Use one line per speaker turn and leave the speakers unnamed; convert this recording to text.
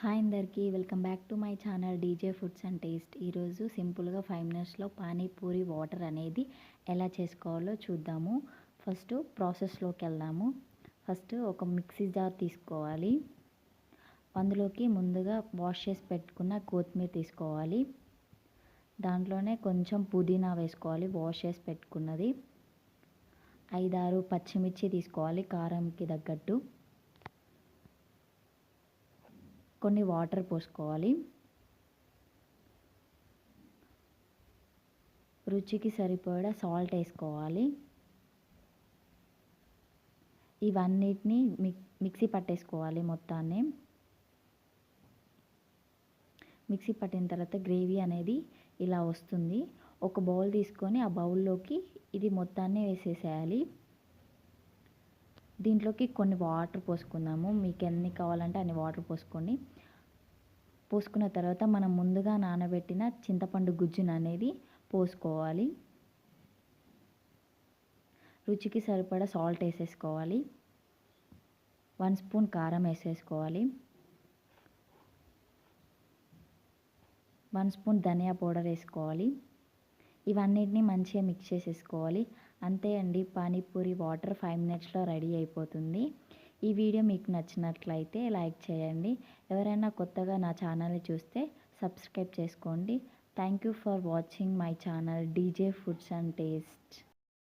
Hi అందరికీ welcome back to my channel DJ foods and taste. ఈరోజు సింపుల్గా five మినిట్స్లో పానీపూరి వాటర్ అనేది ఎలా చేసుకోవాలో చూద్దాము. ఫస్ట్ ప్రాసెస్లోకి వెళ్దాము. ఫస్ట్ ఒక మిక్సీ జార్ తీసుకోవాలి. అందులోకి ముందుగా వాష్ చేసి పెట్టుకున్న కొత్తిమీర తీసుకోవాలి. దాంట్లోనే కొంచెం పుదీనా వేసుకోవాలి వాష్ చేసి పెట్టుకున్నది. ఐదారు పచ్చిమిర్చి తీసుకోవాలి కారంకి తగ్గట్టు. కొన్ని వాటర్ పోసుకోవాలి. రుచికి సరిపడా సాల్ట్ వేసుకోవాలి. ఇవన్నిటిని మిక్ మిక్సీ పట్టేసుకోవాలి మొత్తాన్ని. మిక్సీ పట్టిన తర్వాత గ్రేవీ అనేది ఇలా వస్తుంది. ఒక బౌల్ తీసుకొని ఆ బౌల్లోకి ఇది మొత్తాన్ని వేసేసేయాలి. దీంట్లోకి కొన్ని వాటర్ పోసుకుందాము. మీకు ఎన్ని కావాలంటే అన్ని వాటర్ పోసుకోండి. పోసుకున్న తర్వాత మనం ముందుగా నానబెట్టిన చింతపండు గుజ్జును అనేది పోసుకోవాలి. రుచికి సరిపడా సాల్ట్ వేసేసుకోవాలి. వన్ స్పూన్ కారం వేసేసుకోవాలి. వన్ స్పూన్ ధనియా పౌడర్ వేసుకోవాలి. ఇవన్నిటిని మంచిగా మిక్స్ చేసేసుకోవాలి. అంతే అండి పానీపూరి వాటర్ ఫైవ్ మినిట్స్లో రెడీ అయిపోతుంది. ఈ వీడియో మీకు నచ్చినట్లయితే లైక్ చేయండి. ఎవరైనా కొత్తగా నా ఛానల్ని చూస్తే సబ్స్క్రైబ్ చేసుకోండి. Thank you for watching my channel DJ foods and taste